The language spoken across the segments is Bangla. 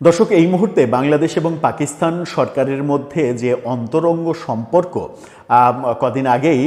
দর্শক এই মুহূর্তে বাংলাদেশ এবং পাকিস্তান সরকারের মধ্যে যে অন্তরঙ্গ সম্পর্ক কদিন আগেই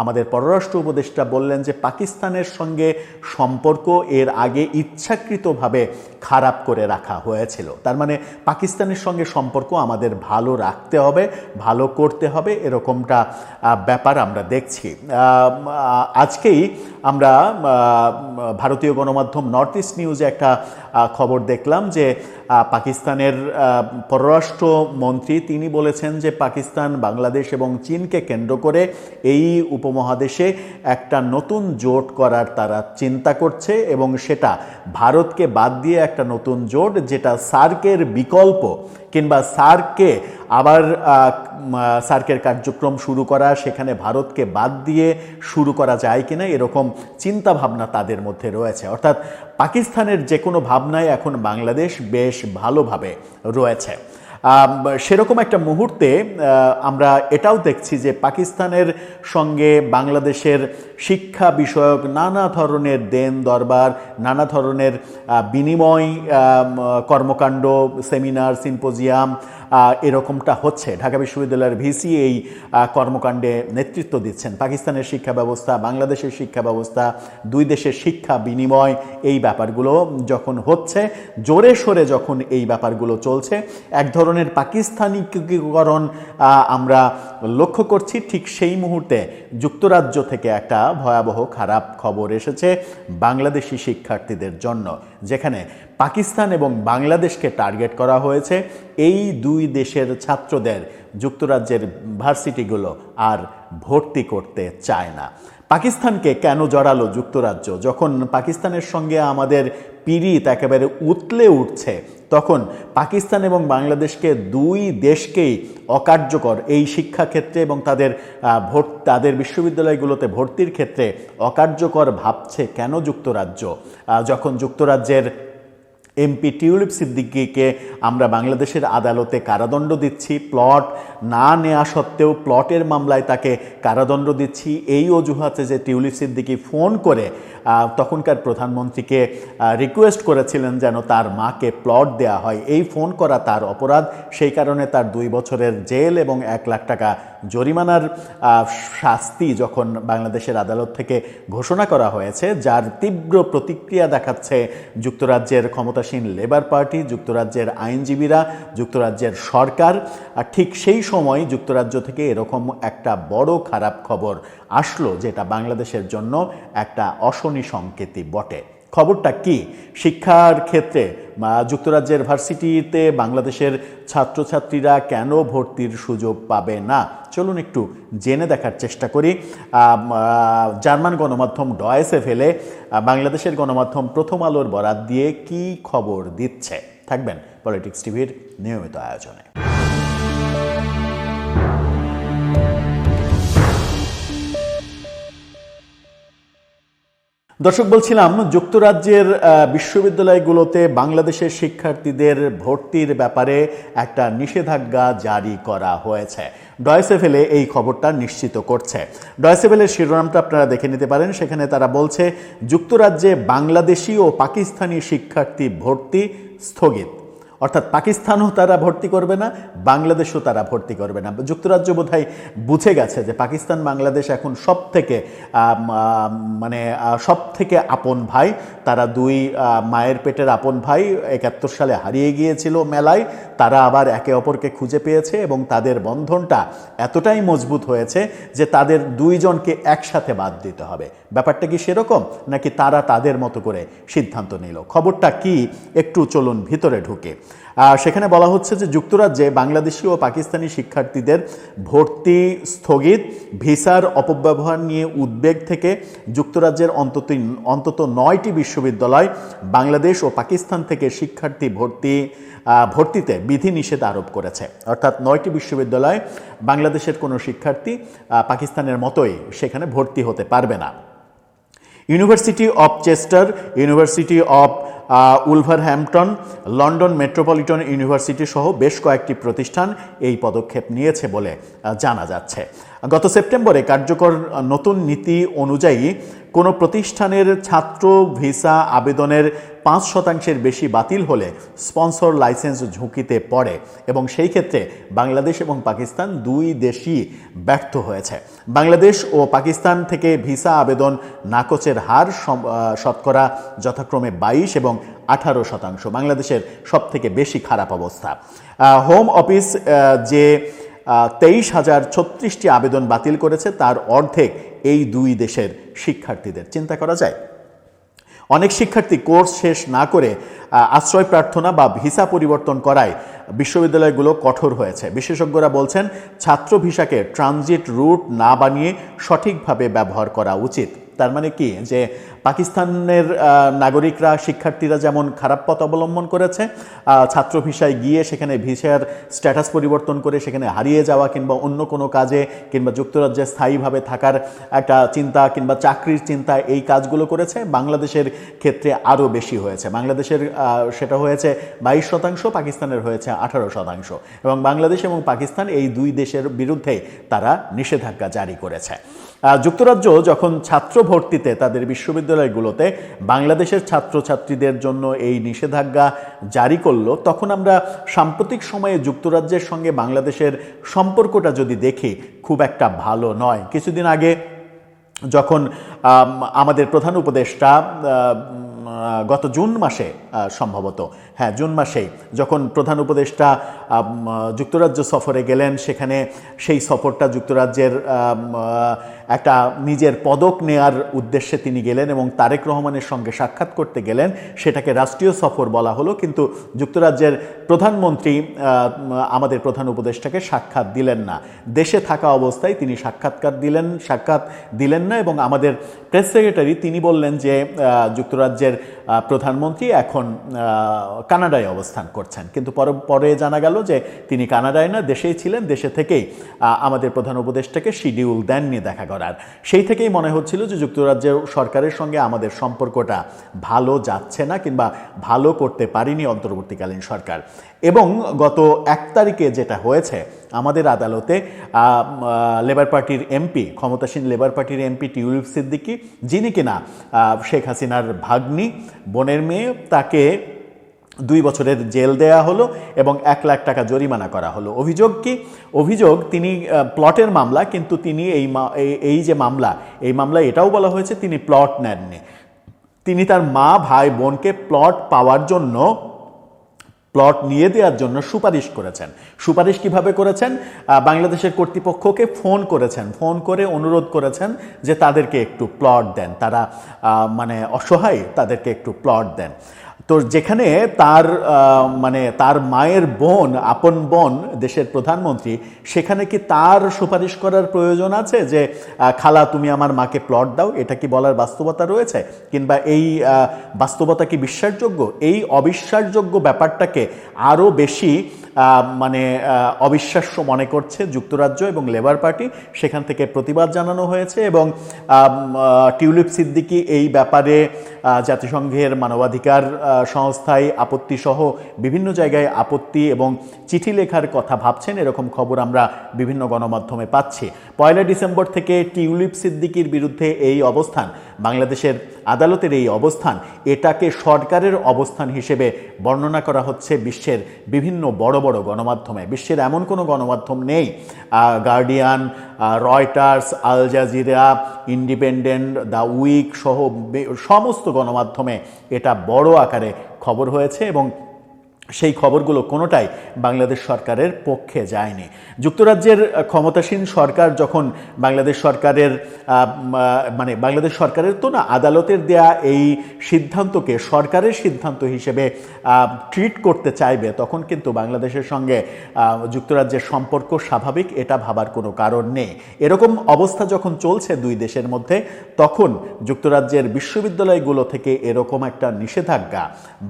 আমাদের পররাষ্ট্র উপদেষ্টা বললেন যে পাকিস্তানের সঙ্গে সম্পর্ক এর আগে ইচ্ছাকৃতভাবে খারাপ করে রাখা হয়েছিল। তার মানে পাকিস্তানের সঙ্গে সম্পর্ক আমাদের ভালো রাখতে হবে, ভালো করতে হবে, এরকমটা ব্যাপার আমরা দেখছি। আজকেই আমরা ভারতীয় গণমাধ্যম নর্থ ইস্ট নিউজে একটা খবর দেখলাম যে পাকিস্তানের পররাষ্ট্র মন্ত্রী তিনি বলেছেন যে পাকিস্তান, বাংলাদেশ এবং চীনকে কেন্দ্র করে এই উপমহাদেশে একটা নতুন জোট করার তারা চিন্তা করছে এবং সেটা ভারতকে বাদ দিয়ে একটা নতুন জোট, যেটা সার্কের বিকল্প কিংবা সার্ককে আবার সার্কের কার্যক্রম শুরু করা, সেখানে ভারতকে বাদ দিয়ে শুরু করা যায় কিনা, এরকম চিন্তা ভাবনা তাদের মধ্যে রয়েছে। অর্থাৎ পাকিস্তানের যে কোনো ভাবনায় এখন বাংলাদেশ বেশ ভালোভাবে রয়েছে। সেরকম একটা মুহূর্তে আমরা এটাও দেখছি যে পাকিস্তানের সঙ্গে বাংলাদেশের শিক্ষা বিষয়ক নানা ধরনের দেন দরবার, নানা ধরনের বিনিময় কর্মকাণ্ড, সেমিনার, সিম্পোজিয়াম এরকমটা হচ্ছে। ঢাকা বিশ্ববিদ্যালয়ের ভিসি এই কর্মকাণ্ডে নেতৃত্ব দিচ্ছেন। পাকিস্তানের শিক্ষা ব্যবস্থা, বাংলাদেশের শিক্ষা ব্যবস্থা, দুই দেশের শিক্ষা বিনিময় এই ব্যাপারগুলো যখন হচ্ছে, জোরে সোরে যখন এই ব্যাপারগুলো চলছে, এক ধরনের পাকিস্তানিকীকরণ আমরা লক্ষ্য করছি। ঠিক সেই মুহূর্তে যুক্তরাজ্য থেকে একটা ভয়াবহ খারাপ খবর এসেছে বাংলাদেশি শিক্ষার্থীদের জন্য, যেখানে পাকিস্তান এবং বাংলাদেশকে টার্গেট করা হয়েছে এই দুই দেশের ছাত্রদের যুক্তরাজ্যের ভার্সিটিগুলো আর ভর্তি করতে চায় না। পাকিস্তানকে কেন জড়ালো যুক্তরাজ্য? যখন পাকিস্তানের সঙ্গে আমাদের পিরিত একেবারে উতলে উঠছে, তখন পাকিস্তান এবং বাংলাদেশকে দুই দেশকেই অকার্যকর এই শিক্ষাক্ষেত্রে এবং তাদের ভোট তাদের বিশ্ববিদ্যালয়গুলোতে ভর্তির ক্ষেত্রে অকার্যকর ভাবছে কেন যুক্তরাজ্য? যখন যুক্তরাজ্যের এমপি টিউলিপ সিদ্দিকিকে আমরা বাংলাদেশের আদালতে কারাদণ্ড দিচ্ছি, প্লট না নেওয়া সত্ত্বেও প্লটের মামলায় তাকে কারাদণ্ড দিচ্ছি। এই অজুহাতে যে টিউলিপ সিদ্দিকি ফোন করে তখনকার প্রধানমন্ত্রীকে রিকোয়েস্ট করেছিলেন যেন তার মাকে প্লট দেয়া হয়। এই ফোন করা তার অপরাধ। সেই কারণে তার দুই বছরের জেল এবং এক লাখ টাকা জরিমানার শাস্তি যখন বাংলাদেশের আদালত থেকে ঘোষণা করা হয়েছে, যার তীব্র প্রতিক্রিয়া দেখাচ্ছে যুক্তরাজ্যের ক্ষমতাসীন লেবার পার্টি যুক্তরাজ্যের আইনজীবীরা, যুক্তরাজ্যের সরকার, আর ঠিক সেই সময় যুক্তরাজ্য থেকে এরকম একটা বড় খারাপ খবর আসলো, যেটা বাংলাদেশের জন্য একটা অশনি সংকেতই বটে। খবরটা কি? শিক্ষার ক্ষেত্রে যুক্তরাজ্যের ভার্সিটিতে বাংলাদেশের ছাত্রছাত্রীরা কেন ভর্তির সুযোগ পাবে না? চলুন একটু জেনে দেখার চেষ্টা করি। জার্মান গণমাধ্যম ডয়েসে ফেলে বাংলাদেশের গণমাধ্যম প্রথম আলোর বরাত দিয়ে কি খবর দিচ্ছে? থাকবেন পলিটিক্স টিভির নিয়মিত আয়োজনে। দর্শক, বলছিলাম যুক্তরাজ্যের বিশ্ববিদ্যালয়গুলোতে বাংলাদেশের শিক্ষার্থীদের ভর্তির ব্যাপারে একটা নিষেধাজ্ঞা জারি করা হয়েছে। ডয়সেফেলে এই খবরটা নিশ্চিত করছে। ডয়সেফেলের শিরোনামটা আপনারা দেখে নিতে পারেন। সেখানে তারা বলছে, যুক্তরাজ্যে বাংলাদেশি ও পাকিস্তানি শিক্ষার্থী ভর্তি স্থগিত। অর্থাৎ পাকিস্তানও তারা ভর্তি করবে না, বাংলাদেশও তারা ভর্তি করবে না। যুক্তরাজ্য বোধহয় বুঝে গেছে যে পাকিস্তান, বাংলাদেশ এখন সব থেকে মানে সব থেকে আপন ভাই। তারা দুই মায়ের পেটের আপন ভাই, একাত্তর সালে হারিয়ে গিয়েছিল মেলায়। তারা আবার একে অপরকে খুঁজে পেয়েছে এবং তাদের বন্ধনটা এতটাই মজবুত হয়েছে যে তাদের দুইজনকে একসাথে বাদ দিতে হবে। ব্যাপারটা কি সেরকম, নাকি তারা তাদের মতো করে সিদ্ধান্ত নিল? খবরটা কি? একটু চলুন ভিতরে ঢুকে। সেখানে বলা হচ্ছে যে যুক্তরাজ্যে বাংলাদেশি ও পাকিস্তানি শিক্ষার্থীদের ভর্তি স্থগিত, ভিসার অপব্যবহার নিয়ে উদ্বেগ থেকে যুক্তরাজ্যের অন্তত অন্তত নয়টি বিশ্ববিদ্যালয় বাংলাদেশ ও পাকিস্তান থেকে শিক্ষার্থী ভর্তি ভর্তিতে বিধিনিষেধ আরোপ করেছে। অর্থাৎ নয়টি বিশ্ববিদ্যালয় বাংলাদেশের কোনো শিক্ষার্থী পাকিস্তানের মতোই সেখানে ভর্তি হতে পারবে না। University of Chester, University of Wolverhampton, London Metropolitan University সহ বেশ কয়েকটি প্রতিষ্ঠান এই পদক্ষেপ নিয়েছে বলে জানা যাচ্ছে। গত সেপ্টেম্বরে কার্যকর নতুন নীতি অনুযায়ী কোনো প্রতিষ্ঠানের ছাত্র ভিসা আবেদনের পাঁচ শতাংশের বেশি বাতিল হলে স্পন্সর লাইসেন্স ঝুঁকিতে পড়ে এবং সেই ক্ষেত্রে বাংলাদেশ এবং পাকিস্তান দুই দেশই ব্যর্থ হয়েছে। বাংলাদেশ ও পাকিস্তান থেকে ভিসা আবেদন নাকচের হার শতকরা যথাক্রমে বাইশ এবং আঠারো শতাংশ, বাংলাদেশের সব থেকে বেশি খারাপ অবস্থা। হোম অফিস যে তেইশ হাজার ছত্রিশটি আবেদন বাতিল করেছে, তার অর্ধেক এই দুই দেশের শিক্ষার্থীদের। চিন্তা করা যায়? অনেক শিক্ষার্থী কোর্স শেষ না করে আশ্রয় প্রার্থনা বা ভিসা পরিবর্তন করায় বিশ্ববিদ্যালয়গুলো কঠোর হয়েছে। বিশেষজ্ঞরা বলছেন, ছাত্র ভিসাকে ট্রানজিট রুট না বানিয়ে সঠিকভাবে ব্যবহার করা উচিত। তার মানে কি? যে পাকিস্তানের নাগরিকরা, শিক্ষার্থীরা যেমন খারাপ পথ অবলম্বন করেছে ছাত্র ভিসায় গিয়ে সেখানে ভিসার স্ট্যাটাস পরিবর্তন করে সেখানে হারিয়ে যাওয়া কিংবা অন্য কোনো কাজে কিংবা যুক্তরাজ্যে স্থায়ীভাবে থাকার একটা চিন্তা কিংবা চাকরির চিন্তা এই কাজগুলো করেছে, বাংলাদেশের ক্ষেত্রে আরও বেশি হয়েছে। বাংলাদেশের সেটা হয়েছে বাইশ শতাংশ, পাকিস্তানের হয়েছে আঠারো শতাংশ। এবং বাংলাদেশ এবং পাকিস্তান এই দুই দেশের বিরুদ্ধে তারা নিষেধাজ্ঞা জারি করেছে। যুক্তরাজ্য যখন ছাত্র ভর্তিতে তাদের বিশ্ববিদ্যালয়গুলোতে বাংলাদেশের ছাত্রছাত্রীদের জন্য এই নিষেধাজ্ঞা জারি করল, তখন আমরা সাম্প্রতিক সময়ে যুক্তরাজ্যের সঙ্গে বাংলাদেশের সম্পর্কটা যদি দেখি, খুব একটা ভালো নয়। কিছুদিন আগে যখন আমাদের প্রধান উপদেষ্টা গত জুন মাসে সম্ভবত। হ্যাঁ জুন মাসেই যখন প্রধান উপদেষ্টা যুক্তরাজ্য সফরে গেলেন, সেখানে সেই সফরটা যুক্তরাজ্যের একটা নিজের পদক নেয়ার উদ্দেশ্যে তিনি গেলেন এবং তারেক রহমানের সঙ্গে সাক্ষাৎ করতে গেলেন। সেটাকে রাষ্ট্রীয় সফর বলা হলো, কিন্তু যুক্তরাজ্যের প্রধানমন্ত্রী আমাদের প্রধান উপদেষ্টাকে সাক্ষাৎ দিলেন না। দেশে থাকা অবস্থায় তিনি সাক্ষাৎকার দিলেন, সাক্ষাৎ দিলেন না এবং আমাদের প্রেস সেক্রেটারি তিনি বললেন যে যুক্তরাজ্যের প্রধানমন্ত্রী এখন আহ, কানাডায় অবস্থান করছেন। কিন্তু পরে জানা গেল যে তিনি কানাডায় না দেশেই ছিলেন দেশে থেকেই আমাদের প্রধান উপদেষ্টাকে শিডিউল দেননি দেখা করার। সেই থেকেই মনে হচ্ছিল যে যুক্তরাজ্যের সরকারের সঙ্গে আমাদের সম্পর্কটা ভালো যাচ্ছে না কিংবা ভালো করতে পারিনি অন্তর্বর্তীকালীন সরকার। এবং গত এক তারিখে যেটা হয়েছে, আমাদের আদালতে লেবার পার্টির এমপি ক্ষমতাসীন লেবার পার্টির এমপি টিউলিপ সিদ্দিকি, যিনি কিনা শেখ হাসিনার ভাগ্নি, বোনের মেয়ে, তাকে দুই বছরের জেল দেয়া হলো এবং এক লাখ টাকা জরিমানা করা হলো। অভিযোগ কি? অভিযোগ তিনি প্লটের মামলা, কিন্তু তিনি এই, এই- যে মামলা, এই মামলায় এটাও বলা হয়েছে তিনি প্লট নেননি। তিনি তার মা, ভাই, বোনকে প্লট পাওয়ার জন্য প্লট নিয়ে দেওয়ার জন্য সুপারিশ করেছেন। সুপারিশ কীভাবে করেছেন? বাংলাদেশের কর্তৃপক্ষকে ফোন করেছেন। ফোন করে অনুরোধ করেছেন যে তাদেরকে একটু প্লট দেন। তারা মানে অসহায়, তাদেরকে একটু প্লট দেন। তো যেখানে তার মানে তার মায়ের বোন, আপন বোন, দেশের প্রধানমন্ত্রী, সেখানে কি তার সুপারিশ করার প্রয়োজন আছে যে খালা তুমি আমার মাকে প্লট দাও? এটা কি বলার বাস্তবতা রয়েছে? কিংবা এই বাস্তবতা কি বিশ্বাসযোগ্য? এই অবিশ্বাসযোগ্য ব্যাপারটাকে আরও বেশি মানে অবিশ্বাস্য মনে করছে যুক্তরাজ্য এবং লেবার পার্টি। সেখান থেকে প্রতিবাদ জানানো হয়েছে এবং টিউলিপ সিদ্দিকি এই ব্যাপারে জাতিসংঘের মানবাধিকার সংস্থায় আপত্তি সহ বিভিন্ন জায়গায় আপত্তি এবং চিঠি লেখার কথা ভাবছেন, এরকম খবর আমরা বিভিন্ন গণমাধ্যমে পাচ্ছি। পয়লা ডিসেম্বর থেকে টিউলিপ সিদ্দিকির বিরুদ্ধে এই অবস্থান, বাংলাদেশের আদালতের এই অবস্থান, এটাকে সরকারের অবস্থান হিসেবে বর্ণনা করা হচ্ছে বিশ্বের বিভিন্ন বড় বড় গণমাধ্যমে। বিশ্বের এমন কোনো গণমাধ্যম নেই। Guardian Reuters, Al Jazeera, Independent, the Week সহ সমস্ত গণমাধ্যমে এটা বড় আকারে খবর হয়েছে এবং সেই খবরগুলো কোনোটাই বাংলাদেশ সরকারের পক্ষে যায়নি। যুক্তরাজ্যের ক্ষমতাসীন সরকার যখন বাংলাদেশ সরকারের মানে বাংলাদেশ সরকারের তো না, আদালতের দেয়া এই সিদ্ধান্তকে সরকারের সিদ্ধান্ত হিসেবে ট্রিট করতে চাইবে, তখন কিন্তু বাংলাদেশের সঙ্গে যুক্তরাজ্যের সম্পর্ক স্বাভাবিক, এটা ভাবার কোনো কারণ নেই। এরকম অবস্থা যখন চলছে দুই দেশের মধ্যে, তখন যুক্তরাজ্যের বিশ্ববিদ্যালয়গুলো থেকে এরকম একটা নিষেধাজ্ঞা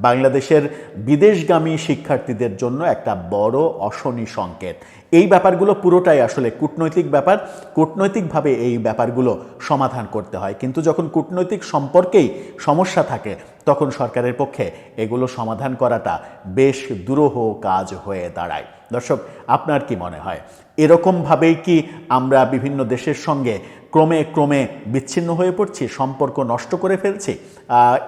বাংলাদেশের বিদেশগামী শিক্ষার্থীদের জন্য একটা বড় অশনি সংকেত। এই ব্যাপারগুলো পুরোটাই আসলে কূটনৈতিক ব্যাপার। কূটনৈতিকভাবে এই ব্যাপারগুলো সমাধান করতে হয়। কিন্তু যখন কূটনৈতিক সম্পর্কেই সমস্যা থাকে, তখন সরকারের পক্ষে এগুলো সমাধান করাটা বেশ দুরূহ কাজ হয়ে দাঁড়ায়। দর্শক, আপনার কি মনে হয়? এরকমভাবেই কি আমরা বিভিন্ন দেশের সঙ্গে ক্রমে ক্রমে বিচ্ছিন্ন হয়ে পড়ছি, সম্পর্ক নষ্ট করে ফেলছি?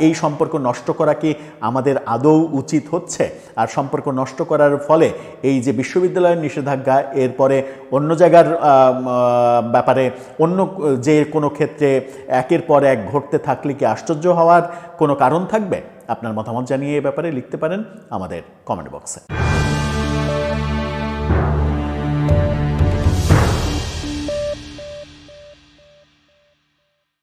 এই সম্পর্ক নষ্ট করা কি আমাদের আদৌ উচিত হচ্ছে? আর সম্পর্ক নষ্ট করার ফলে এই যে বিশ্ববিদ্যালয়ের নিষেধাজ্ঞা এরপরে অন্য জায়গার ব্যাপারে অন্য, যে কোনো ক্ষেত্রে একের পর এক ঘটতে থাকলে কি আশ্চর্য হওয়ার কোনো কারণ থাকবে? আপনার মতামত জানিয়ে এ ব্যাপারে লিখতে পারেন আমাদের কমেন্ট বক্সে